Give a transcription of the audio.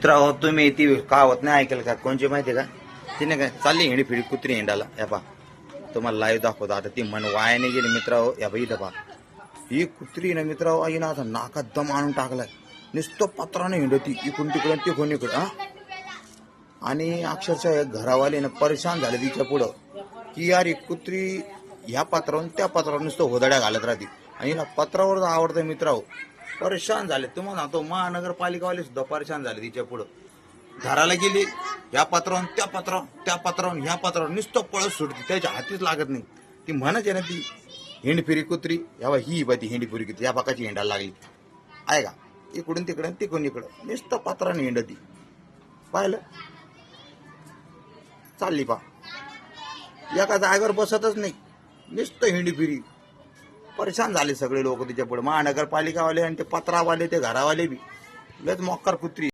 मित्र तुम्ही ती कहावत नाही ऐकलं का? कोणची माहिती का? तिने काय चालली हिंडी फिडी कुत्री हिंडाला या पा तुम्हाला लाईव्ह दाखवतो. आता ती मन वायाने गेली मित्र या बाई इथं पा ही कुत्री ना मित्र ना आता नाकात दम आणून टाकलाय. नुसतं पत्राने हिंडवती इकडून तिकडून तिकडून इकडं हा? आणि अक्षरशः या घरावाले ना परेशान झाले तिच्या पुढं. की यार ही कुत्री ह्या पात्रावरून त्या पात्रावर नुसतं होदड्या घालत राहते. आणि ना पत्रावर आवडतं मित्राओ परेशान झाले. तुम्हाला सांगतो महानगरपालिकावाले सुद्धा परेशान झाले तिच्या पुढं. घराला गेली या पात्रावरून त्या पात्रावर त्या पात्रावरून ह्या पात्रावर नुसतं पळत सुटते. त्याच्या हातीच लागत नाही. ती म्हणत आहे ना ती हिंडफिरी कुत्री या ही बा ती हिंडफिरी कुत्री या बाकाची हिंडायला लागली. आहे का? इकडून तिकडून तिकडून इकडं. नुसतं पात्राने हिंडती. पाहिलं? चालली पा. एका जागेवर बसतच नाही. नुसतं हिंडफिरी. परेशान झाले सगळे लोक तिच्या पुढे महानगरपालिकावाले आणि ते पत्रावाले ते घरावाले बी. लयच मोक्कार कुत्री.